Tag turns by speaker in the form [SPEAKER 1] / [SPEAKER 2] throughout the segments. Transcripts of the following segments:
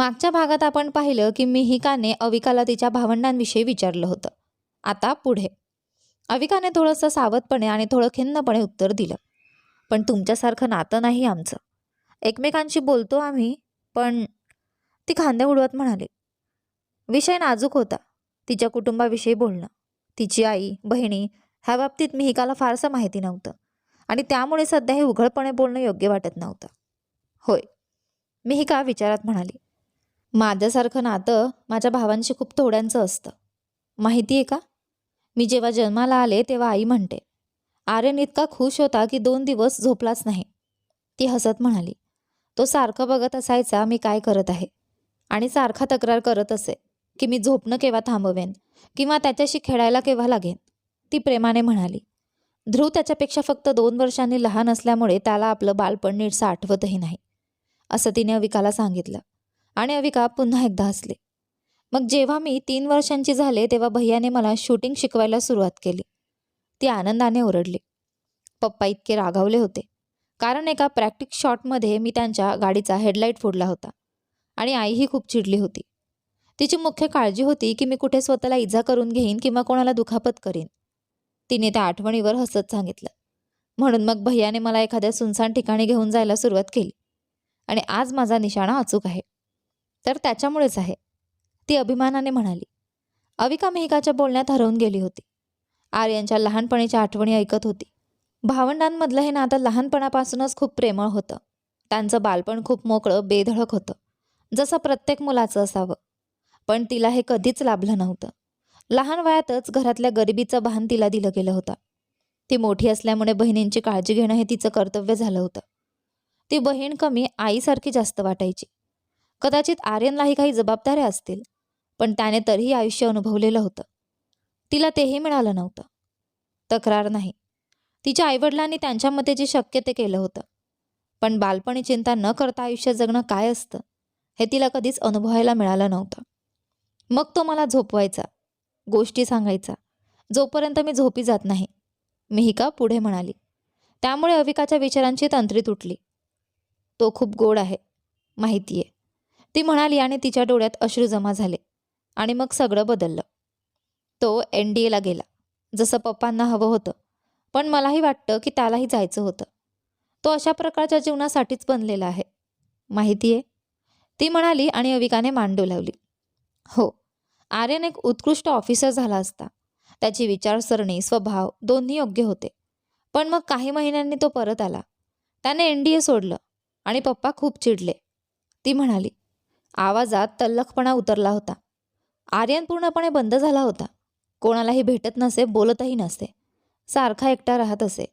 [SPEAKER 1] मागच्या भागात आपण पाहिलं की मिहिकाने अविकाला तिच्या भावंडांविषयी विचारलं होतं. आता पुढे. अविकाने थोडंसं सावधपणे आणि थोडं खिन्नपणे उत्तर दिलं. पण तुमच्यासारखं नातं नाही आमचं. एकमेकांशी बोलतो आम्ही पण ती खांदे उडवत म्हणाली. विषय नाजूक होता तिच्या कुटुंबाविषयी बोलणं. तिची आई बहिणी ह्या बाबतीत मिहिकाला फारसं माहिती नव्हतं. आणि त्यामुळे सध्या हे उघडपणे बोलणं योग्य वाटत नव्हतं. होय मिहिका विचारात म्हणाली. माझ्यासारखं नातं माझ्या भावांशी खूप थोड्यांचं असतं. माहिती आहे का? मी जेव्हा जन्माला आले तेव्हा आई म्हणते आर्यन इतका खुश होता की दोन दिवस झोपलाच नाही. ती हसत म्हणाली तो सारखं बघत असायचा मी काय करत आहे. आणि सारखा तक्रार करत असे की मी झोपणं केव्हा थांबवेन किंवा त्याच्याशी खेळायला केव्हा लागेन. ती प्रेमाने म्हणाली ध्रुव त्याच्यापेक्षा फक्त दोन वर्षांनी लहान असल्यामुळे त्याला आपलं बालपण नीटसं आठवतही नाही. असं तिने अविकाला सांगितलं. आणि अविका पुन्हा एकदा हसले. मग जेव्हा मी तीन वर्षांची झाले तेव्हा भैयाने मला शूटिंग शिकवायला सुरुवात केली. ती आनंदाने ओरडली. पप्पा इतके रागावले होते. कारण एका प्रॅक्टिस शॉटमध्ये मी त्यांच्या गाडीचा हेडलाईट फोडला होता आणि आईही खूप चिडली होती. तिची मुख्य काळजी होती की मी कुठे स्वतःला इजा करून घेईन किंवा कोणाला दुखापत करीन. तिने त्या आठवणीवर हसत सांगितलं. म्हणून मग भैयाने मला एखाद्या सुनसान ठिकाणी घेऊन जायला सुरुवात केली. आणि आज माझा निशाणा अचूक आहे. तर त्याच्यामुळेच आहे. ती अभिमानाने म्हणाली. अविका मेहिकाच्या बोलण्यात हरवून गेली होती. आर्यांच्या लहानपणीच्या आठवणी ऐकत होती. भावंडांमधलं हे नातं लहानपणापासूनच खूप प्रेमळ होतं. त्यांचं बालपण खूप मोकळं बेधडक होतं. जसं प्रत्येक मुलाचं असावं. पण तिला हे कधीच लाभलं नव्हतं. लहान वयातच घरातल्या गरिबीचं भान तिला दिलं गेलं होतं. ती मोठी असल्यामुळे बहिणींची काळजी घेणं हे तिचं कर्तव्य झालं होतं. ती बहीण कमी आईसारखी जास्त वाटायची. कदाचित आर्यनलाही काही जबाबदाऱ्या असतील पण त्याने तरीही आयुष्य अनुभवलेलं होतं. तिला तेही मिळालं नव्हतं. तक्रार नाही. तिच्या आईवडिलांनी त्यांच्यामध्ये जे शक्य ते केलं होतं. पण बालपणी चिंता न करता आयुष्य जगणं काय असतं हे तिला कधीच अनुभवायला मिळालं नव्हतं. मग तो मला झोपवायचा गोष्टी सांगायचा. जोपर्यंत मी झोपी जात नाही मिहिका पुढे म्हणाली? त्यामुळे अविकाच्या विचारांची तंत्री तुटली. तो खूप गोड आहे माहिती आहे ती म्हणाली आणि तिच्या डोळ्यात अश्रू जमा झाले. आणि मग सगळं बदललं. तो एन डी एला गेला. जसं पप्पांना हवं होतं. पण मलाही वाटतं की त्यालाही जायचं होतं. तो अशा प्रकारच्या जीवनासाठीच बनलेला आहे. माहिती आहे ती म्हणाली आणि अविकाने मान डोलावली हो आर्यन एक उत्कृष्ट ऑफिसर झाला असता. त्याची विचारसरणी स्वभाव दोन्ही योग्य होते. पण मग काही महिन्यांनी तो परत आला. त्याने एन डी ए सोडलं आणि पप्पा खूप चिडले. ती म्हणाली आवाजात तल्लखपणा उतरला होता. आर्यन पूर्णपणे बंद झाला होता. कोणालाही भेटत नसे बोलतही नसे. सारखा एकटा राहत असे.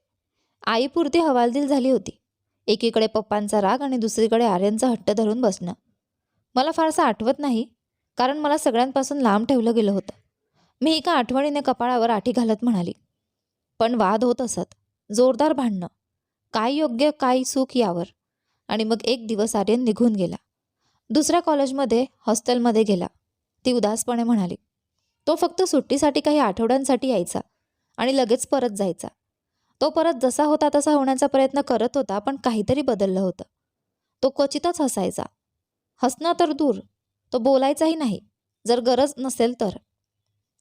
[SPEAKER 1] आईपुरती हवालदिल झाली होती. एकीकडे पप्पांचा राग आणि दुसरीकडे आर्यनचा हट्ट धरून बसणं. मला फारसं आठवत नाही कारण मला सगळ्यांपासून लांब ठेवलं गेलं होतं. मी एका आठवणीने कपाळावर आठी घालत म्हणाली पण वाद होत असत. जोरदार भांडणं. काय योग्य काय सुख यावर. आणि मग एक दिवस आर्यन निघून गेला. दुसऱ्या कॉलेजमध्ये हॉस्टेलमध्ये गेला. ती उदासपणे म्हणाली तो फक्त सुट्टीसाठी काही आठवड्यांसाठी यायचा आणि लगेच परत जायचा. तो परत जसा होता तसा होण्याचा प्रयत्न करत होता पण काहीतरी बदललं होतं. तो क्वचितच हसायचा. हसणं तर दूर तो बोलायचाही नाही जर गरज नसेल तर.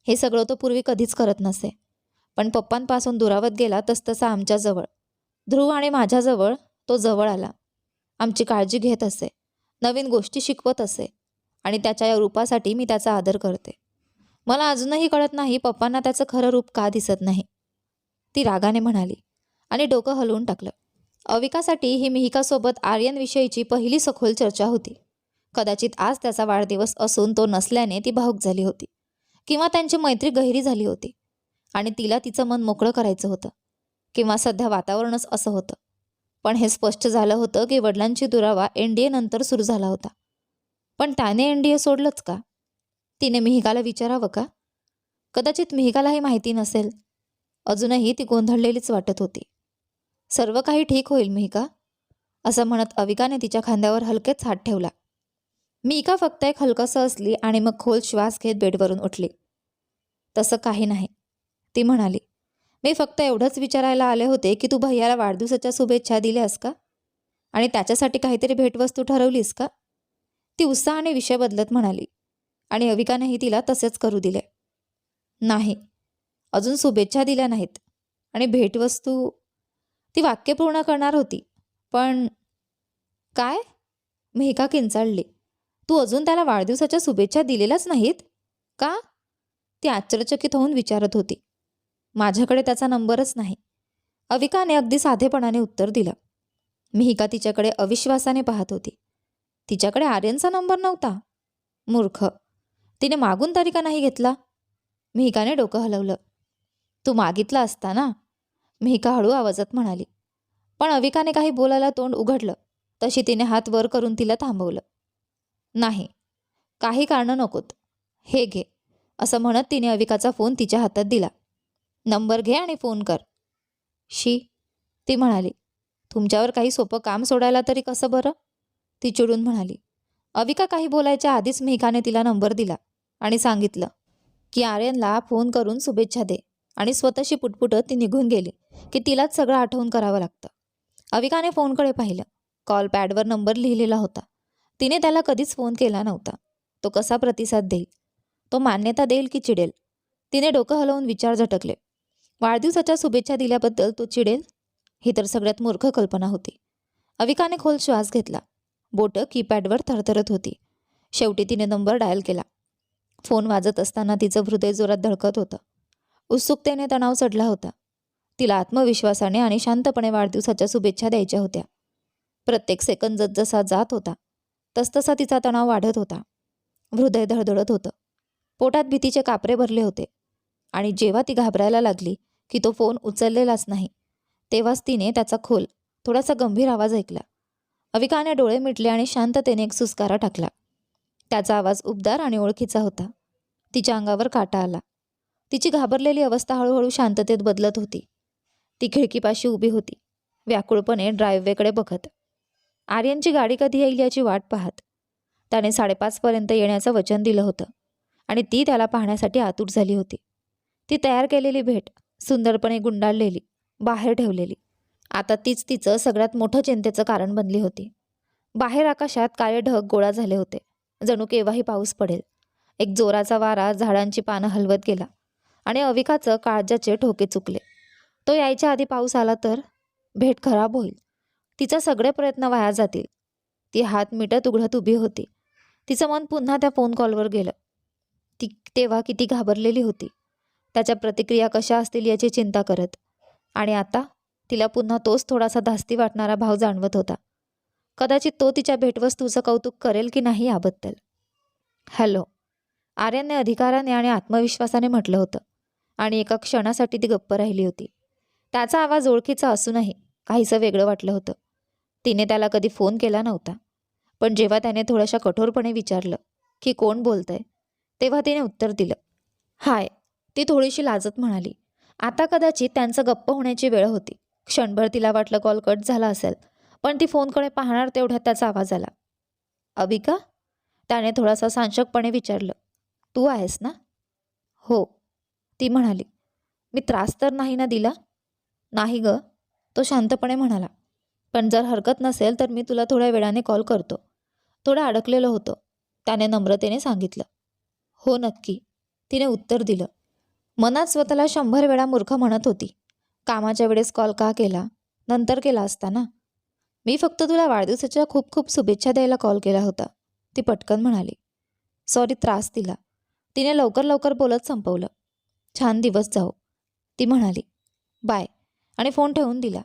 [SPEAKER 1] हे सगळं तो पूर्वी कधीच करत नसे. पण पप्पांपासून दुरावत गेला तसतसा आमच्याजवळ ध्रुव आणि माझ्याजवळ तो जवळ आला. आमची काळजी घेत असे. नवीन गोष्टी शिकवत असे आणि त्याच्या या रूपासाठी मी त्याचा आदर करते. मला अजूनही कळत नाही पप्पांना त्याचं खरं रूप का दिसत नाही. ती रागाने म्हणाली आणि डोकं हलवून टाकलं. अविकासाठी ही मिहिकासोबत आर्यनविषयीची पहिली सखोल चर्चा होती. कदाचित आज त्याचा वाढदिवस असून तो नसल्याने ती भाऊक झाली होती किंवा त्यांची मैत्री गहिरी झाली होती आणि तिला तिचं मन मोकळं करायचं होतं किंवा सध्या वातावरणच असं होतं. पण हे स्पष्ट झालं होतं की वडिलांची दुरावा एन डी एनंतर सुरू झाला होता. पण त्याने एन डी ए सोडलंच का? तिने मिहिकाला विचारावं का? कदाचित मिहिकालाही माहिती नसेल. अजूनही ती गोंधळलेलीच वाटत होती. सर्व काही ठीक होईल मिहिका असं म्हणत अविकाने तिच्या खांद्यावर हलकेच हात ठेवला. मिका फक्त एक हलकसं असली आणि मग खोल श्वास घेत बेडवरून उठली. तसं काही नाही. ती म्हणाली मी फक्त एवढंच विचारायला आले होते की तू भैयाला वाढदिवसाच्या शुभेच्छा दिल्यास का? आणि त्याच्यासाठी काहीतरी भेटवस्तू ठरवलीस का? ती उत्साहाने विषय बदलत म्हणाली. आणि अविकानेही तिला तसेच करू दिले. नाही. अजून शुभेच्छा दिल्या नाहीत. आणि भेटवस्तू ती वाक्य पूर्ण करणार होती. पण काय? मेहका किंचाळली. तू अजून त्याला वाढदिवसाच्या शुभेच्छा दिलेल्याच नाहीत? का? ती आश्चर्यचकित होऊन विचारत होती. माझ्याकडे त्याचा नंबरच नाही. अविकाने अगदी साधेपणाने उत्तर दिलं. मिहिका तिच्याकडे अविश्वासाने पाहत होती. तिच्याकडे आर्यनचा नंबर नव्हता. मूर्ख. तिने मागून तरी का नाही घेतला? मिहिकाने डोकं हलवलं. तू मागितला असता ना? मिहिका हळू आवाजात म्हणाली. पण अविकाने काही बोलायला तोंड उघडलं. तशी तिने हात वर करून तिला थांबवलं. नाही. काही कारणं नकोत. हे घे. असं म्हणत तिने अविकाचा फोन तिच्या हातात दिला. नंबर घे आणि फोन कर. शी ती म्हणाली तुमच्यावर काही सोपं काम सोडायला तरी कसं बरं? ती चिडून म्हणाली अविका काही बोलायच्या आधीच मेघाने तिला नंबर दिला आणि सांगितलं की आर्यनला फोन करून शुभेच्छा दे आणि स्वतःशी पुटपुटत ती निघून गेली की तिलाच सगळं आठवून करावं लागतं. अविकाने फोनकडे पाहिलं. कॉल पॅडवर नंबर लिहिलेला होता. तिने त्याला कधीच फोन केला नव्हता. तो कसा प्रतिसाद देईल? तो मान्यता देईल की चिडेल? तिने डोकं हलवून विचार झटकले. वाढदिवसाच्या शुभेच्छा दिल्याबद्दल तो चिडेल ही तर सगळ्यात मूर्ख कल्पना होती. अविकाने खोल श्वास घेतला. बोटं कीपॅडवर थरथरत होती. शेवटी तिने नंबर डायल केला. फोन वाजत असताना तिचं हृदय जोरात धडकत होतं. उत्सुकतेने तणाव चढला होता. तिला आत्मविश्वासाने आणि शांतपणे वाढदिवसाच्या शुभेच्छा द्यायच्या होत्या. प्रत्येक सेकंद जसजसा जात होता तसतसा तिचा तणाव वाढत होता. हृदय धडधडत होतं. पोटात भीतीचे कापरे भरले होते. आणि जेव्हा ती घाबरायला लागली की तो फोन उचललेलाच नाही तेव्हाच तिने त्याचा खोल थोडासा गंभीर आवाज ऐकला. अविकाने डोळे मिटले आणि शांततेने एक सुस्कारा टाकला. त्याचा आवाज उबदार आणि ओळखीचा होता. तिच्या अंगावर काटा आला. तिची घाबरलेली अवस्था हळूहळू शांततेत बदलत होती. ती खिडकीपाशी उभी होती. व्याकुळपणे ड्रायव्हवेकडे बघत. आर्यनची गाडी कधी येईल याची वाट पाहत. त्याने साडेपाचपर्यंत येण्याचं वचन दिलं होतं आणि ती त्याला पाहण्यासाठी आतूट झाली होती. ती तयार केलेली भेट सुंदरपणे गुंडाळलेली बाहेर ठेवलेली. आता तीच तिचं सगळ्यात मोठं चिंतेचं कारण बनली होती. बाहेर आकाशात काळे ढग गोळा झाले होते. जणू केव्हाही पाऊस पडेल. एक जोराचा वारा झाडांची पानं हलवत गेला आणि अविकाचं काळजाचे ठोके चुकले. तो यायच्या आधी पाऊस आला तर भेट खराब होईल. तिचा सगळे प्रयत्न वाया जातील. ती हात मिटत उघडत उभी होती. तिचं मन पुन्हा त्या फोन कॉलवर गेलं. ती तेव्हा किती घाबरलेली होती. त्याच्या प्रतिक्रिया कशा असतील याची चिंता करत. आणि आता तिला पुन्हा तोच थोडासा धास्ती वाटणारा भाव जाणवत होता. कदाचित तो तिच्या भेटवस्तूचं कौतुक करेल की नाही याबद्दल. हॅलो. आर्यनने अधिकाराने आणि आत्मविश्वासाने म्हटलं होतं. आणि एका क्षणासाठी ती गप्प राहिली होती. त्याचा आवाज ओळखीचा असूनही काहीसं वेगळं वाटलं होतं. तिने त्याला कधी फोन केला नव्हता. पण जेव्हा त्याने थोड्याशा कठोरपणे विचारलं की कोण बोलतंय तेव्हा तिने उत्तर दिलं हाय. ती थोडीशी लाजत म्हणाली. आता कदाचित त्यांचं गप्प होण्याची वेळ होती. क्षणभर तिला वाटलं कॉल कट झाला असेल पण ती फोनकडे पाहणार तेवढ्यात त्याचा आवाज आला. अबिका? त्याने थोडासा सांशकपणे विचारलं. तू आहेस ना? हो. ती म्हणाली. मी त्रास तर नाही ना दिला? नाही ग. तो शांतपणे म्हणाला. पण जर हरकत नसेल तर मी तुला थोड्या वेळाने कॉल करतो. थोडं अडकलेलं होतं. त्याने नम्रतेने सांगितलं. हो नक्की. तिने उत्तर दिलं. मनात स्वतःला शंभर वेळा मूर्ख म्हणत होती. कामाच्या वेळेस कॉल का केला? नंतर केला असता ना मी फक्त तुला वाढदिवसाच्या खूप खूप शुभेच्छा द्यायला कॉल केला होता. ती पटकन म्हणाली. सॉरी त्रास दिला. तिने लवकर लवकर बोलत संपवलं. छान दिवस जाऊ ती म्हणाली. बाय आणि फोन ठेवून दिला.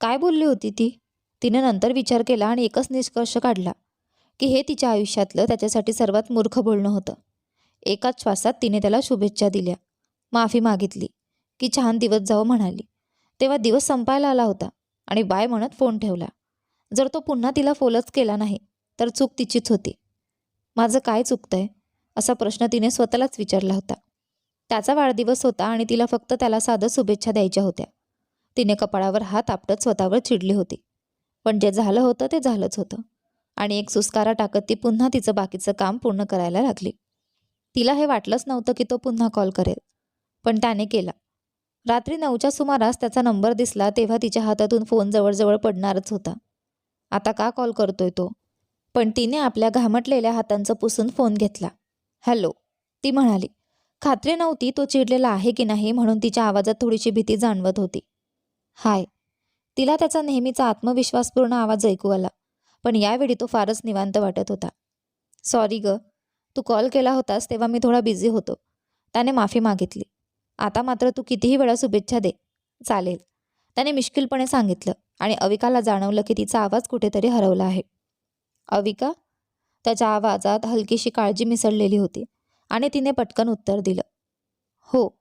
[SPEAKER 1] काय बोलली होती ती? तिने नंतर विचार केला आणि एकच निष्कर्ष काढला. की हे तिच्या आयुष्यातलं त्याच्यासाठी सर्वात मूर्ख बोलणं होतं. एकाच श्वासात तिने त्याला शुभेच्छा दिल्या. माफी मागितली की छान दिवस जावं म्हणाली. तेव्हा दिवस संपायला आला होता आणि बाय म्हणत फोन ठेवला. जर तो पुन्हा तिला फोलच केला नाही तर चूक तिचीच होती. माझं काय चुकतंय? असा प्रश्न तिने स्वतःलाच विचारला होता. त्याचा वाढदिवस होता आणि तिला फक्त त्याला साधं शुभेच्छा द्यायच्या होत्या. तिने कपाळावर हात आपटत स्वतःवर चिडली होती. पण जे झालं होतं ते झालंच होतं. आणि एक सुस्कारा टाकत ती पुन्हा तिचं बाकीचं काम पूर्ण करायला लागली. तिला हे वाटलंच नव्हतं की तो पुन्हा कॉल करेल. पण त्याने केला. रात्री नऊच्या सुमारास त्याचा नंबर दिसला तेव्हा तिच्या हातातून फोन जवळजवळ पडणारच होता. आता का कॉल करतोय तो? पण तिने आपल्या घामटलेल्या हातांचं पुसून फोन घेतला. हॅलो ती म्हणाली. खात्री नव्हती तो चिडलेला आहे की नाही म्हणून तिच्या आवाजात थोडीशी भीती जाणवत होती. हाय. तिला त्याचा नेहमीचा आत्मविश्वासपूर्ण आवाज ऐकू आला पण यावेळी तो फारच निवांत वाटत होता. सॉरी ग तू कॉल केला होतास तेव्हा मी थोडा बिझी होतो. त्याने माफी मागितली. आता मात्र तू कितीही वेळा शुभेच्छा दे. चालेल. त्याने मिश्किलपणे सांगितलं आणि अविकाला जाणवलं की तिचा आवाज कुठेतरी हरवला आहे. अविका? त्याच्या आवाजात हलकीशी काळजी मिसळलेली होती आणि तिने पटकन उत्तर दिलं. हो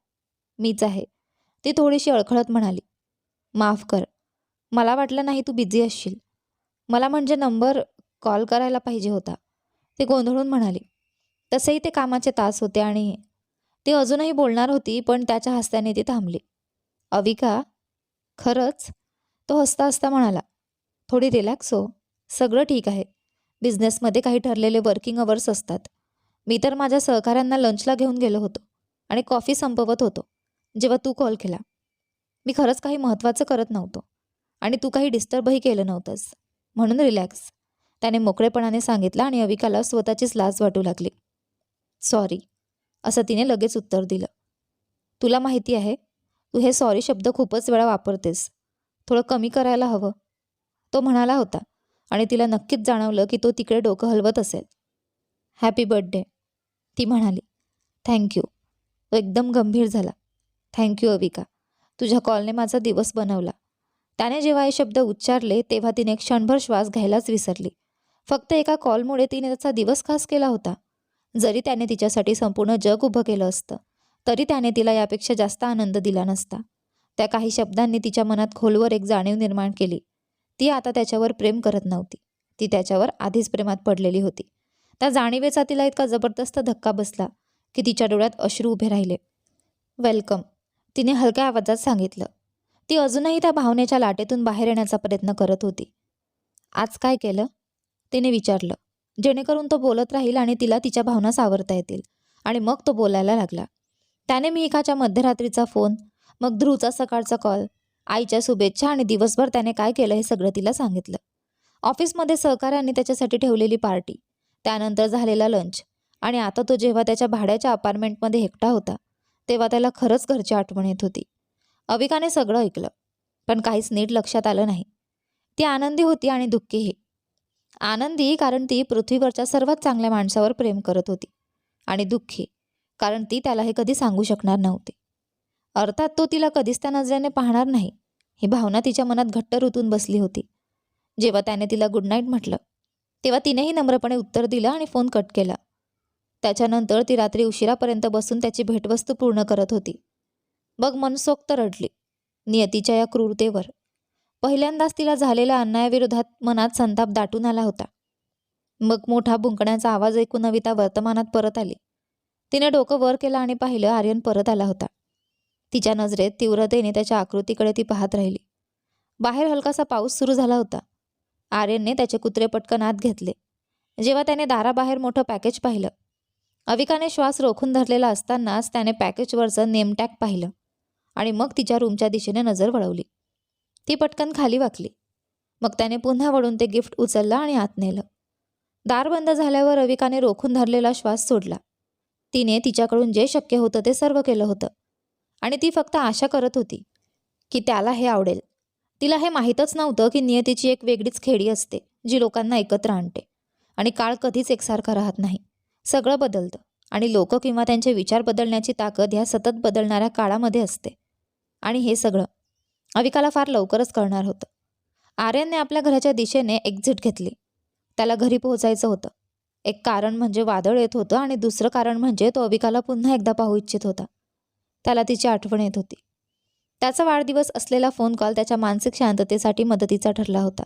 [SPEAKER 1] मीच आहे. ती थोडीशी अळखळत म्हणाली. माफ कर. मला वाटलं नाही तू बिझी असशील. मला म्हणजे नंबर कॉल करायला पाहिजे होता. ती गोंधळून म्हणाली. तसेही ते कामाचे तास होते आणि ती अजूनही बोलणार होती पण त्याच्या हस्त्याने ती थांबली. अविका खरंच? तो हसता हसता म्हणाला थोडी रिलॅक्स हो. सगळं ठीक आहे. बिझनेसमध्ये काही ठरलेले वर्किंग अवर्स असतात. मी तर माझ्या सहकाऱ्यांना लंचला घेऊन गेलो होतो आणि कॉफी संपवत होतो जेव्हा तू कॉल केला. मी खरंच काही महत्त्वाचं करत नव्हतो आणि तू काही डिस्टर्बही केलं नव्हतंस. म्हणून रिलॅक्स त्याने मोकळेपणाने सांगितलं आणि अविकाला स्वतःचीच लाज वाटू लागली. सॉरी असं तिने लगेच उत्तर दिलं. तुला माहिती आहे तू हे सॉरी शब्द खूपच वेळा वापरतेस. थोडं कमी करायला हवं. तो म्हणाला होता आणि तिला नक्कीच जाणवलं की तो तिकडे डोकं हलवत असेल. हॅपी बर्थडे ती म्हणाली. थँक्यू तो एकदम गंभीर झाला. Thank you Avika. तुझ्या कॉलने माझा दिवस बनवला. त्याने जेव्हा हे शब्द उच्चारले तेव्हा तिने क्षणभर श्वास घ्यायलाच विसरली. फक्त एका कॉलमुळे तिने त्याचा दिवस खास केला होता. जरी त्याने तिच्यासाठी संपूर्ण जग उभं केलं असतं तरी त्याने तिला यापेक्षा जास्त आनंद दिला नसता. त्या काही शब्दांनी तिच्या मनात खोलवर एक जाणीव निर्माण केली. ती आता त्याच्यावर प्रेम करत नव्हती. ती त्याच्यावर आधीच प्रेमात पडलेली होती. त्या जाणीवेचा तिला इतका जबरदस्त धक्का बसला की तिच्या डोळ्यात अश्रू उभे राहिले. वेलकम तिने हलक्या आवाजात सांगितलं. ती अजूनही त्या भावनेच्या लाटेतून बाहेर येण्याचा प्रयत्न करत होती. आज काय केलं? तिने विचारलं. जेणेकरून तो बोलत राहील आणि तिला तिच्या भावना सावरता येतील. आणि मग तो बोलायला लागला. त्याने मिहिकाच्या मध्यरात्रीचा फोन मग ध्रुवचा सकाळचा कॉल आईच्या शुभेच्छा आणि दिवसभर त्याने काय केलं हे सगळं तिला सांगितलं. ऑफिसमध्ये सहकाऱ्यांनी त्याच्यासाठी ठेवलेली पार्टी त्यानंतर झालेला लंच आणि आता तो जेव्हा त्याच्या भाड्याच्या अपार्टमेंटमध्ये एकटा होता तेव्हा त्याला खरंच घरची आठवण येत होती. अविकाने सगळं ऐकलं पण काहीच नीट लक्षात आलं नाही. ती आनंदी होती आणि दुःखीही आनंदी कारण ती पृथ्वीवरच्या सर्वात चांगल्या माणसावर प्रेम करत होती आणि दुःखी कारण ती त्याला हे कधी सांगू शकणार नव्हती. अर्थात तो तिला कधीच त्या नजरेने पाहणार नाही. ही भावना तिच्या मनात घट्ट रुतून बसली होती. जेव्हा त्याने तिला गुड नाईट म्हटलं तेव्हा तिनेही नम्रपणे उत्तर दिलं आणि फोन कट केला. त्याच्यानंतर ती रात्री उशिरापर्यंत बसून त्याची भेटवस्तू पूर्ण करत होती. बघ मनसोक्त रडली. नियतीच्या या क्रूरतेवर पहिल्यांदाच तिला झालेल्या अन्यायाविरोधात मनात संताप दाटून आला होता. मग मोठा बुंकण्याचा आवाज ऐकून नविता वर्तमानात परत आली. तिने डोकं वर केलं आणि पाहिलं आर्यन परत आला होता. तिच्या नजरेत तीव्रतेने त्याच्या आकृतीकडे ती पाहत राहिली. बाहेर हलकासा पाऊस सुरू झाला होता. आर्यनने त्याचे कुत्रे पटकन आत घेतले. जेव्हा त्याने दाराबाहेर मोठं पॅकेज पाहिलं. अविकाने श्वास रोखून धरलेला असतानाच त्याने पॅकेजवरचं नेमटॅग पाहिलं. आणि मग तिच्या रूमच्या दिशेने नजर वळवली. ती पटकन खाली वाकली. मग त्याने पुन्हा वळून ते गिफ्ट उचललं आणि आत नेलं. दार बंद झाल्यावर रविकाने रोखून धरलेला श्वास सोडला. तिने तिच्याकडून जे शक्य होतं ते सर्व केलं होतं. आणि ती फक्त आशा करत होती की त्याला हे आवडेल. तिला हे माहीतच नव्हतं की नियतीची एक वेगळीच खेडी असते जी लोकांना एकत्र आणते. आणि काळ कधीच एकसारखा राहत नाही. सगळं बदलतं. आणि लोक किंवा त्यांचे विचार बदलण्याची ताकद ह्या सतत बदलणाऱ्या काळामध्ये असते. आणि हे सगळं अविकाला फार लवकरच कळणार होतं. आर्यनने आपल्या घराच्या दिशेने एक्झिट घेतली. त्याला घरी पोहोचायचं होतं. एक कारण म्हणजे वादळ येत होतं आणि दुसरं कारण म्हणजे तो अविकाला पुन्हा एकदा पाहू इच्छित होता. त्याला तिची आठवण येत होती. त्याचा वाढदिवस असलेला फोन कॉल त्याच्या मानसिक शांततेसाठी मदतीचा ठरला होता.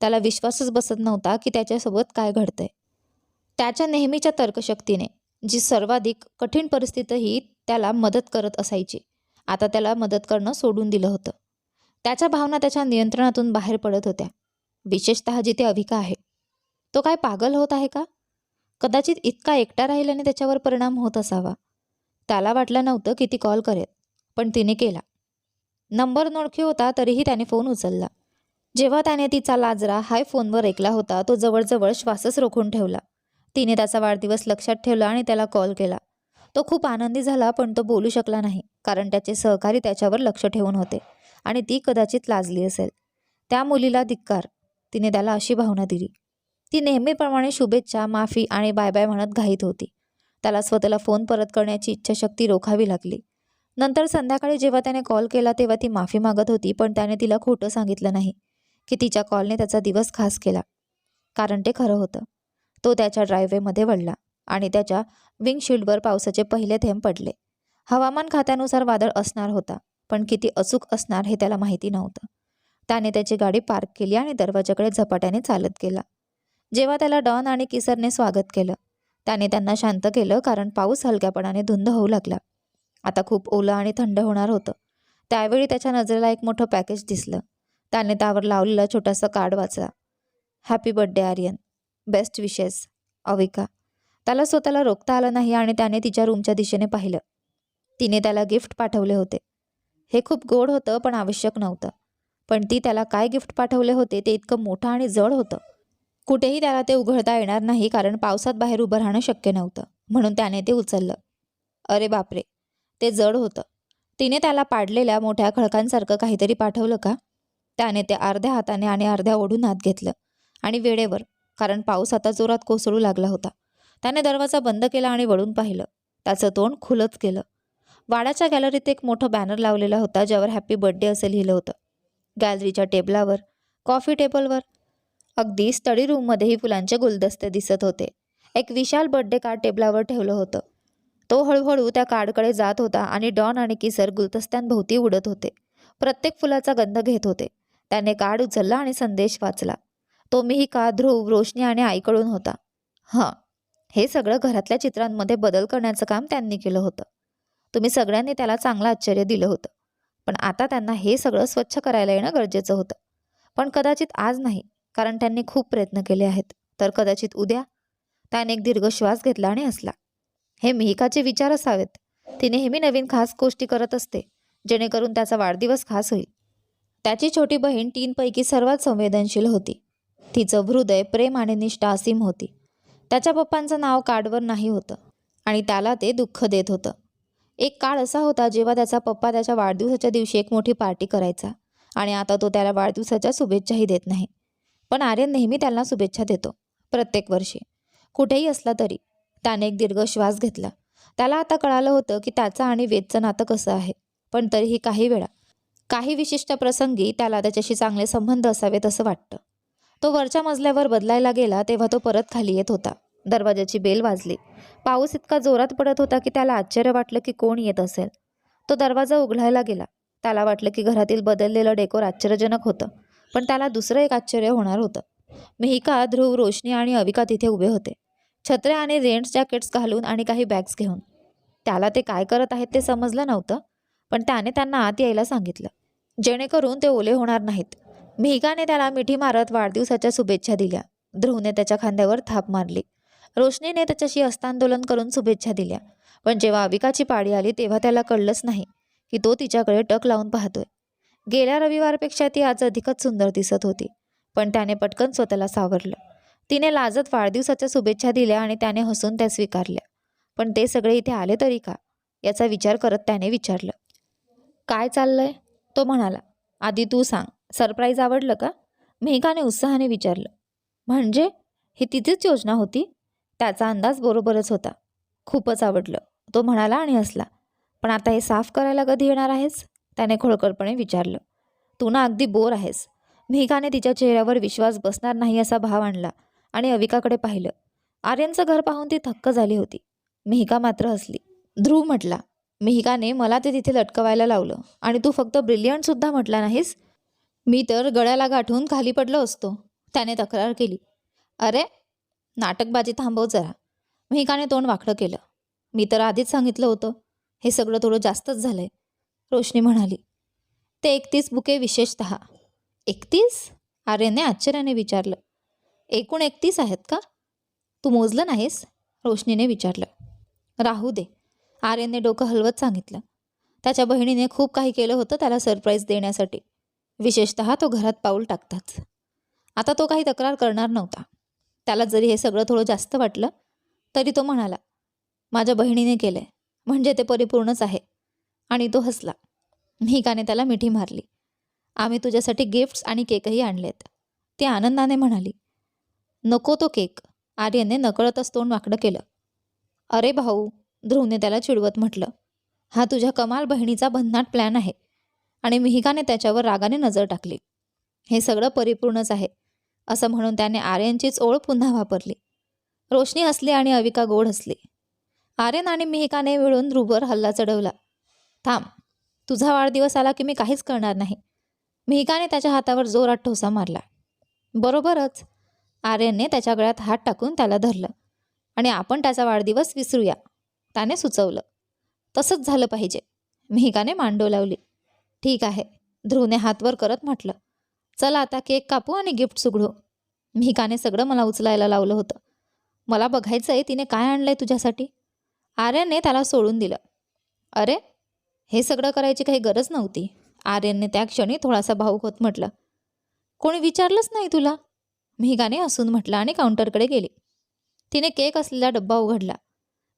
[SPEAKER 1] त्याला विश्वासच बसत नव्हता की त्याच्यासोबत काय घडतंय. त्याच्या नेहमीच्या तर्कशक्तीने जी सर्वाधिक कठीण परिस्थितीही त्याला मदत करत असायची आता त्याला मदत करणं सोडून दिलं होतं. त्याच्या भावना त्याच्या नियंत्रणातून बाहेर पडत होत्या. विशेषतः जिथे अविका आहे. तो काय पागल होत आहे का? कदाचित इतका एकटा राहिल्याने त्याच्यावर परिणाम होत असावा. त्याला वाटलं नव्हतं की ती कॉल करेल पण तिने केला. नंबर नोळखी होता तरीही त्याने फोन उचलला. जेव्हा त्याने तिचा लाजरा हाय फोनवर ऐकला होता तो जवळजवळ श्वासच रोखून ठेवला. तिने त्याचा वाढदिवस लक्षात ठेवला आणि त्याला कॉल केला. तो खूप आनंदी झाला पण तो बोलू शकला नाही कारण त्याचे सहकारी त्याच्यावर लक्ष ठेवून होते. आणि ती कदाचित लाजली असेल. त्या मुलीला धिक्कार. तिने त्याला अशी भावना दिली. ती नेहमीप्रमाणे शुभेच्छा माफी आणि बाय बाय म्हणत घाईत होती. त्याला स्वतःला फोन परत करण्याची इच्छाशक्ती रोखावी लागली. नंतर संध्याकाळी जेव्हा त्याने कॉल केला तेव्हा ती माफी मागत होती पण त्याने तिला खोटं सांगितलं नाही की तिच्या कॉलने त्याचा दिवस खास केला. कारण ते खरं होतं. तो त्याच्या ड्रायव्हेमध्ये वळला आणि त्याच्या विंगशिल्डवर पावसाचे पहिले थेंब पडले. हवामान खात्यानुसार वादळ असणार होता. पण किती अचूक असणार हे त्याला माहिती नव्हतं. त्याने त्याची गाडी पार्क केली आणि दरवाजाकडे झपाट्याने चालत गेला. जेव्हा त्याला डॉन आणि किसरने स्वागत केलं त्याने त्यांना शांत केलं कारण पाऊस हलक्यापणाने धुंद होऊ लागला. आता खूप ओलं आणि थंड होणार होतं. त्यावेळी त्याच्या नजरेला एक मोठं पॅकेज दिसलं. त्याने त्यावर लावलेला छोटासा कार्ड वाचला. Happy birthday Aryan. Best wishes Avika. त्याला स्वतःला रोखता आलं नाही आणि त्याने तिच्या रूमच्या दिशेने पाहिलं. तिने त्याला गिफ्ट पाठवले होते. हे खूप गोड होतं पण आवश्यक नव्हतं. पण ती त्याला काय गिफ्ट पाठवले होते ते इतकं मोठं आणि जड होतं. कुठेही त्याला ते उघडता येणार नाही कारण पावसात बाहेर उभं राहणं शक्य नव्हतं. म्हणून त्याने ते उचललं. अरे बापरे! ते जड होतं. तिने त्याला पाडलेल्या मोठ्या खडकांसारखं काहीतरी पाठवलं का? त्याने ते अर्ध्या हाताने आणि अर्ध्या ओढून हात घेतलं. आणि वेळेवर कारण पाऊस आता जोरात कोसळू लागला होता त्याने दरवाजा बंद केला आणि वळून पाहिलं. त्याचं तोंड खुलत गेलं. वाडाच्या गॅलरीत एक मोठं बॅनर लावलेला होता ज्यावर हॅपी बर्थडे असं लिहिलं होतं. गॅलरीच्या टेबलावर कॉफी टेबलवर. अगदी स्टडी रूममध्येही फुलांचे गुलदस्ते दिसत होते. एक विशाल बर्थडे कार्ड टेबलावर ठेवलं होतं. तो हळूहळू त्या कार्डकडे जात होता आणि डॉन आणि किसर गुलदस्त्यांभोवती उडत होते. प्रत्येक फुलाचा गंध घेत होते. त्याने कार्ड उचलला आणि संदेश वाचला. तो मीही का ध्रुव रोशनी आणि आईकडून होता. हां हे सगळं घरातल्या चित्रांमध्ये बदल करण्याचं काम त्यांनी केलं होतं. तुम्ही सगळ्यांनी त्याला चांगलं आश्चर्य दिलं होतं. पण आता त्यांना हे सगळं स्वच्छ करायला येणं गरजेचं होतं. पण कदाचित आज नाही कारण त्यांनी खूप प्रयत्न केले आहेत. तर कदाचित उद्या त्याने एक दीर्घ श्वास घेतला आणि हसला. हे मिहिकाचे विचार असावेत. ती नेहमी नवीन खास गोष्टी करत असते जेणेकरून त्याचा वाढदिवस खास होईल. त्याची छोटी बहीण तीनपैकी सर्वात संवेदनशील होती. तिचं हृदय प्रेम आणि निष्ठा असीम होती. त्याच्या पप्पांचं नाव कार्डवर नाही होतं आणि त्याला ते दुःख देत होतं. एक काळ असा होता जेव्हा त्याचा पप्पा त्याच्या वाढदिवसाच्या दिवशी एक मोठी पार्टी करायचा. आणि आता तो त्याला वाढदिवसाच्या शुभेच्छाही देत नाही. पण आर्यन नेहमी त्यांना शुभेच्छा देतो. प्रत्येक वर्षी. कुठेही असला तरी. त्याने एक दीर्घ श्वास घेतला. त्याला आता कळालं होतं की त्याचं आणि वेदचं नातं कसं आहे. पण तरीही काही वेळा काही विशिष्ट प्रसंगी त्याला त्याच्याशी चांगले संबंध असावेत असं वाटतं. तो वरच्या मजल्यावर बदलायला गेला तेव्हा तो परत खाली येत होता. दरवाजाची बेल वाजली. पाऊस इतका जोरात पडत होता की त्याला आश्चर्य वाटलं की कोण येत असेल. तो दरवाजा उघडायला गेला. त्याला वाटलं की घरातील बदललेलं डेकोर आश्चर्यजनक होतं पण त्याला दुसरं एक आश्चर्य होणार होतं. मिहिका ध्रुव रोशनी आणि अविका तिथे उभे होते. छत्र्या आणि रेंट्स जॅकेट्स घालून आणि काही बॅग्स घेऊन. त्याला ते काय करत आहेत ते समजलं नव्हतं पण त्याने त्यांना आत यायला सांगितलं. जेणेकरून ते ओले होणार नाहीत. मिहिकाने त्याला मिठी मारत वाढदिवसाच्या शुभेच्छा दिल्या. ध्रुवने त्याच्या खांद्यावर थाप मारली. रोशनीने त्याच्याशी हस्तांदोलन करून शुभेच्छा दिल्या. पण जेव्हा अविकाची पाळी आली तेव्हा त्याला कळलंच नाही की तो तिच्याकडे टक लावून पाहतोय. गेल्या रविवारपेक्षा ती आज अधिकच सुंदर दिसत होती पण त्याने पटकन स्वतःला सावरलं. तिने लाजत वाढदिवसाच्या शुभेच्छा दिल्या आणि त्याने हसून त्या स्वीकारल्या. पण ते सगळे इथे आले तरी का? याचा विचार करत त्याने विचारलं. काय चाललंय? तो म्हणाला. आधी तू सांग सरप्राईज आवडलं का? मेघाने उत्साहाने विचारलं. म्हणजे? ही तिचीच योजना होती? त्याचा अंदाज बरोबरच होता. खूपच आवडलं. तो म्हणाला आणि हसला. पण आता हे साफ करायला कधी येणार आहेस? त्याने खोळकळपणे विचारलं. तू ना अगदी बोर आहेस. मेघाने तिच्या चेहऱ्यावर विश्वास बसणार नाही असा भाव आणला आणि अविकाकडे पाहिलं. आर्यनचं घर पाहून ती थक्क झाली होती. मिहिका मात्र हसली. ध्रुव म्हटला मिहिकाने मला ते तिथे लटकवायला लावलं आणि तू फक्त ब्रिलियंटसुद्धा म्हटला नाहीस? मी तर गळ्याला गाठून खाली पडलो असतो. त्याने तक्रार केली. अरे नाटकबाजी थांबव जरा. मिहिकाने तोंड वाकडं केलं. मी तर आधीच सांगितलं होतं. हे सगळं थोडं जास्तच झालं आहे रोशनी म्हणाली ते एकतीस बुके विशेषत. एकतीस? आर्यने आश्चर्याने विचारलं. एकूण एकतीस आहेत का? तू मोजलं नाहीस? रोशनीने विचारलं. राहू दे. आर्यनने डोकं हलवत सांगितलं. त्याच्या बहिणीने खूप काही केलं होतं त्याला सरप्राईज देण्यासाठी. विशेषतः तो घरात पाऊल टाकताच. आता तो काही तक्रार करणार नव्हता. त्याला जरी हे सगळं थोडं जास्त वाटलं तरी तो म्हणाला माझ्या बहिणीने केलं आहे म्हणजे ते परिपूर्णच आहे. आणि तो हसला. मिहिकाने त्याला मिठी मारली. आम्ही तुझ्यासाठी गिफ्ट्स आणि केकही आणलेत. ती आनंदाने म्हणाली नको तो केक आर्यनने नकळतच तोंड वाकडं केलं. अरे भाऊ ध्रुवने त्याला चिडवत म्हटलं हा तुझ्या कमाल बहिणीचा भन्नाट प्लॅन आहे. आणि मिहिकाने त्याच्यावर रागाने नजर टाकली. हे सगळं परिपूर्णच आहे. असं म्हणून त्याने आर्यनचीच ओळ पुन्हा वापरली. रोशनी हसली आणि अविका गोड हसली. आर्यन आणि मिहिकाने मिळून ध्रुववर हल्ला चढवला. थांब तुझा वाढदिवस आला की मी काहीच करणार नाही. मिहिकाने त्याच्या हातावर जोरात ठोसा मारला. बरोबरच. आर्यनने त्याच्या गळ्यात हात टाकून त्याला धरलं. आणि आपण त्याचा वाढदिवस विसरूया. त्याने सुचवलं. तसंच झालं पाहिजे. मिहिकाने मांडो लावली. ठीक आहे. ध्रुवने हातवर करत म्हटलं. चला आता केक कापू आणि गिफ्ट सुगडू मिहिकाने सगळं मला उचलायला लावलं होतं. मला बघायचं आहे तिने काय आणलं आहे तुझ्यासाठी. आर्यनने त्याला सोडून दिलं. अरे हे सगळं करायची काही गरज नव्हती. आर्यनने त्या क्षणी थोडासा भाऊक होत म्हटलं. कोणी विचारलंच नाही तुला? मिहिकाने हसून म्हटलं आणि काउंटरकडे गेली. तिने केक असलेला डब्बा उघडला.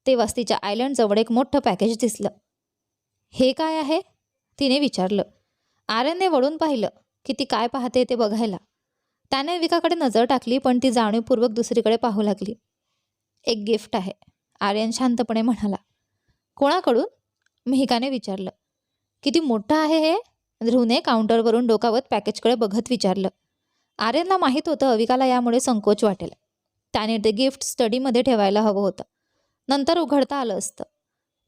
[SPEAKER 1] तेव्हाच तिच्या आयलंडजवळ एक मोठं पॅकेज दिसलं. हे काय आहे? तिने विचारलं. आर्यनने वळून पाहिलं. की ती काय पाहते ते बघायला. त्याने विकाकडे नजर टाकली पण ती जाणीवपूर्वक दुसरीकडे पाहू लागली. एक गिफ्ट आहे आर्यन शांतपणे म्हणाला. कोणाकडून? मिहिकाने विचारलं. किती मोठं आहे हे? ध्रुवने काउंटरवरून डोकावत पॅकेजकडे बघत विचारलं. आर्यनला माहीत होतं अविकाला यामुळे संकोच वाटेल. त्याने ते गिफ्ट स्टडीमध्ये ठेवायला हवं होतं. नंतर उघडता आलं असतं.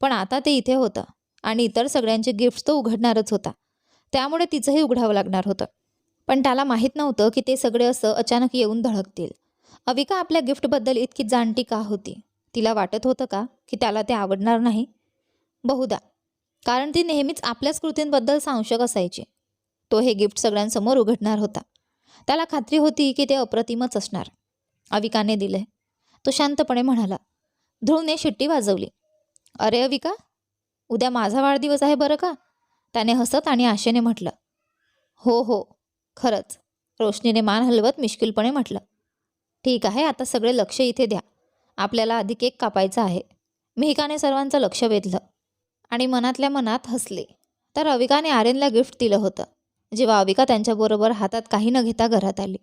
[SPEAKER 1] पण आता ते इथे होतं आणि इतर सगळ्यांचे गिफ्ट्स तो उघडणारच होता. त्यामुळे तिचंही उघडावं लागणार होतं. पण त्याला माहीत नव्हतं की ते सगळे असं अचानक येऊन धडकतील. अविका आपल्या गिफ्टबद्दल इतकी जाणती का होती? तिला वाटत होतं का की त्याला ते आवडणार नाही? बहुधा कारण ती नेहमीच आपल्याच कृतींबद्दल सांशक असायची. तो हे गिफ्ट सगळ्यांसमोर उघडणार होता. त्याला खात्री होती की ते अप्रतिमच असणार. अविकाने दिले तो शांतपणे म्हणाला ध्रुवने शिट्टी वाजवली. अरे अविका उद्या माझा वाढदिवस आहे बरं का? त्याने हसत आणि आशेने म्हटलं हो हो खरंच. रोशनीने मान हलवत मिश्किलपणे म्हटलं ठीक आहे आता सगळे लक्ष इथे द्या. आपल्याला आधी केक कापायचा आहे. मिहिकाने सर्वांचं लक्ष वेधलं आणि मनातल्या मनात हसले. तर अविकाने आर्यनला गिफ्ट दिलं होतं जेव्हा अविका त्यांच्याबरोबर हातात काही न घेता घरात आली.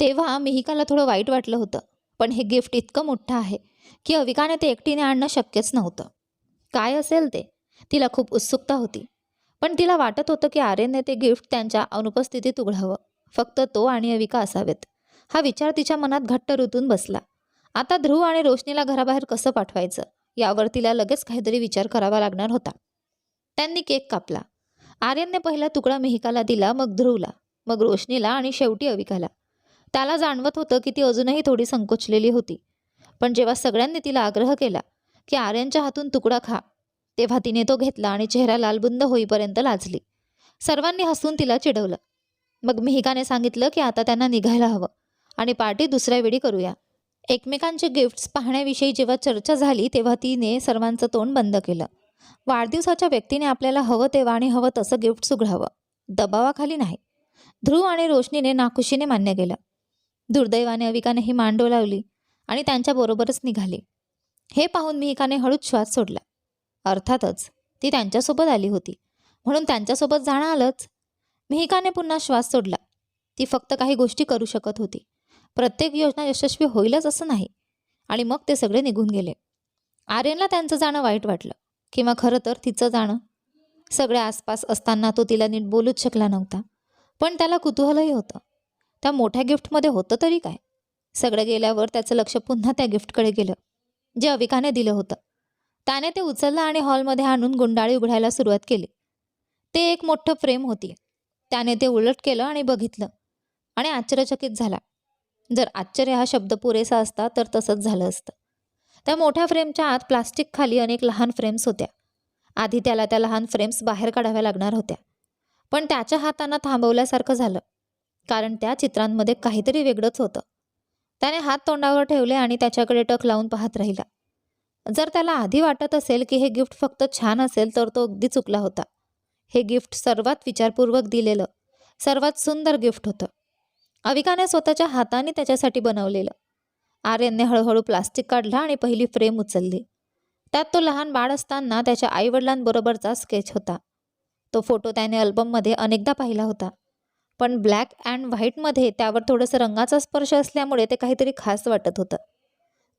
[SPEAKER 1] तेव्हा मिहिकाला थोडं वाईट वाटलं होतं पण हे गिफ्ट इतकं मोठं आहे की अविकाने ते एकटीने आणणं शक्यच नव्हतं. काय असेल ते? तिला खूप उत्सुकता होती. पण तिला वाटत होतं की आर्यनने ते गिफ्ट त्यांच्या अनुपस्थितीत उघडावं. फक्त तो आणि अविका असावेत. हा विचार तिच्या मनात घट्ट रुतून बसला. आता ध्रुव आणि रोशनीला घराबाहेर कसं पाठवायचं? यावर तिला लगेच काहीतरी विचार करावा लागणार होता. त्यांनी केक कापला. आर्यनने पहिला तुकडा मेहिकाला दिला मग ध्रुवला मग रोशनीला आणि शेवटी अविकाला. त्याला जाणवत होतं की ती अजूनही थोडी संकोचलेली होती. पण जेव्हा सगळ्यांनी तिला आग्रह केला की आर्यनच्या हातून तुकडा खा तेव्हा तिने तो घेतला आणि चेहरा लालबुंद होईपर्यंत लाजली. सर्वांनी हसून तिला चिडवलं. मग मिहिकाने सांगितलं की आता त्यांना निघायला हवं आणि पार्टी दुसऱ्या वेळी करूया. एकमेकांचे गिफ्ट्स पाहण्याविषयी जेव्हा चर्चा झाली तेव्हा तिने सर्वांचं तोंड बंद केलं. वाढदिवसाच्या व्यक्तीने आपल्याला हवं तेव्हा आणि हवं तसं गिफ्ट उघडावं. दबावाखाली नाही. ध्रुव आणि रोशनीने नाखुशीने मान्य केलं. दुर्दैवाने अविकाने ही मांडो लावली आणि त्यांच्याबरोबरच निघाली. हे पाहून मिहिकाने हळूच श्वास सोडला. अर्थातच ती त्यांच्यासोबत आली होती. म्हणून त्यांच्यासोबत जाणं आलंच. मिहिकाने पुन्हा श्वास सोडला. ती फक्त काही गोष्टी करू शकत होती. प्रत्येक योजना यशस्वी होईलच असं नाही. आणि मग ते सगळे निघून गेले. आर्यनला त्यांचं जाणं वाईट वाटलं. किंवा खरं तर तिचं जाणं. सगळ्या आसपास असताना तो तिला नीट बोलूच शकला नव्हता. पण त्याला कुतूहलही होतं. त्या मोठ्या गिफ्टमध्ये होतं तरी काय? सगळं गेल्यावर त्याचं लक्ष पुन्हा त्या गिफ्टकडे गेलं. जे अविकाने दिलं होतं. त्याने ते उचललं आणि हॉलमध्ये आणून गुंडाळी उघडायला सुरुवात केली. ते एक मोठं फ्रेम होती. त्याने ते उलट केलं आणि बघितलं. आणि आश्चर्यचकित झाला. जर आश्चर्य हा शब्द पुरेसा असता तर तसंच झालं असतं. त्या मोठ्या फ्रेमच्या आत प्लास्टिक खाली अनेक लहान फ्रेम्स होत्या. आधी त्याला त्या लहान फ्रेम्स बाहेर काढाव्या लागणार होत्या. पण त्याच्या हातांना थांबवल्यासारखं झालं. कारण त्या चित्रांमध्ये काहीतरी वेगळंच होतं. त्याने हात तोंडावर ठेवले आणि त्याच्याकडे टक लावून पाहत राहिला. जर त्याला आधी वाटत असेल की हे गिफ्ट फक्त छान असेल तर तो अगदी चुकला होता. हे गिफ्ट सर्वात विचारपूर्वक दिलेलं सर्वात सुंदर गिफ्ट होतं. अविकाने स्वतःच्या हाताने त्याच्यासाठी बनवलेलं. आर्यनने हळूहळू प्लास्टिक काढला आणि पहिली फ्रेम उचलली. त्यात तो लहान बाळ असताना त्याच्या आईवडिलांबरोबरचा स्केच होता. तो फोटो त्याने अल्बममध्ये अनेकदा पाहिला होता. पण ब्लॅक अँड व्हाईटमध्ये त्यावर थोडंसं रंगाचा स्पर्श असल्यामुळे ते काहीतरी खास वाटत होतं.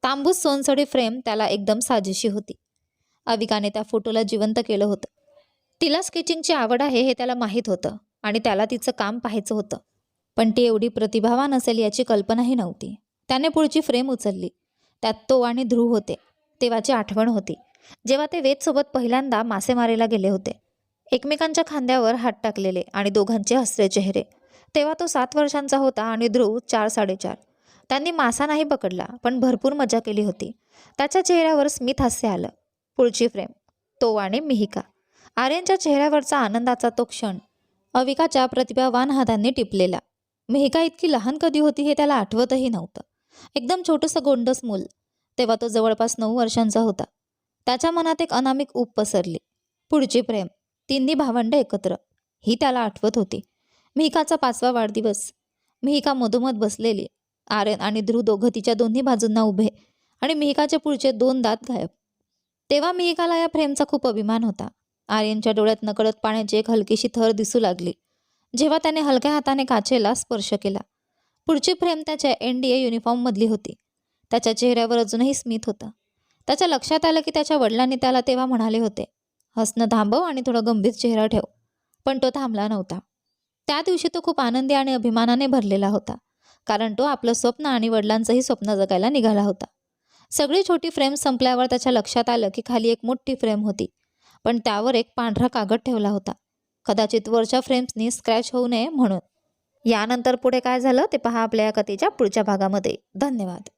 [SPEAKER 1] तांबूस सोनसडी फ्रेम त्याला एकदम साजेशी होती. अविकाने त्या फोटोला जिवंत केलं होतं. तिला स्केचिंगची आवड आहे हे त्याला माहीत होतं आणि त्याला तिचं काम पाहायचं होतं. पण ती एवढी प्रतिभावान असेल याची कल्पनाही नव्हती. त्याने पुढची फ्रेम उचलली. त्यात तो आणि ध्रुव होते. तेव्हाची आठवण होती. जेव्हा ते वेदसोबत पहिल्यांदा मासेमारीला गेले होते. एकमेकांच्या खांद्यावर हात टाकलेले आणि दोघांचे हसरे चेहरे. तेव्हा तो सात वर्षांचा होता आणि ध्रुव चार साडेचार. त्यांनी मासा नाही पकडला पण भरपूर मजा केली होती. त्याच्या चेहऱ्यावर स्मित हास्य आलं. पुढची फ्रेम. तो आणि मिहिका. आर्यनच्या चेहऱ्यावरचा आनंदाचा तो क्षण. अविकाच्या प्रतिभावान हातांनी टिपलेला. मिहिका इतकी लहान कधी होती हे त्याला आठवतही नव्हतं. एकदम छोटंसं गोंडस मूल. तेव्हा तो जवळपास नऊ वर्षांचा होता. त्याच्या मनात एक अनामिक ऊब पसरली. पुढची प्रेम तिन्ही भावंड एकत्र. ही त्याला आठवत होती. मिहिकाचा पाचवा वाढदिवस. मिहिका मधोमध बसलेली. आर्यन आणि ध्रुव दोघं तिच्या दोन्ही बाजूंना उभे आणि मिहिकाचे पुढचे दोन दात गायब. तेव्हा मिहिकाला या फ्रेमचा खूप अभिमान होता. आर्यनच्या डोळ्यात नकळत पाण्याची एक हलकीशी थर दिसू लागली. जेव्हा त्याने हलक्या हाताने काचेला स्पर्श केला. पुढची फ्रेम त्याच्या एन डी ए युनिफॉर्ममधली होती. त्याच्या चेहऱ्यावर अजूनही स्मित होतं. त्याच्या लक्षात आलं की त्याच्या वडिलांनी त्याला तेव्हा म्हणाले होते हसणं थांबव आणि थोडं गंभीर चेहरा ठेव. पण तो थांबला नव्हता. त्या दिवशी तो खूप आनंदी आणि अभिमानाने भरलेला होता. कारण तो आपलं स्वप्न आणि वडिलांचंही स्वप्न जगायला निघाला होता. सगळी छोटी फ्रेम संपल्यावर त्याच्या लक्षात आलं की खाली एक मोठी फ्रेम होती. पण त्यावर एक पांढरा कागद ठेवला होता. कदाचित वरच्या फ्रेम्सनी स्क्रॅच होऊ नये म्हणून. यानंतर पुढे काय झालं ते पहा आपल्या या कथेच्या पुढच्या भागामध्ये. धन्यवाद.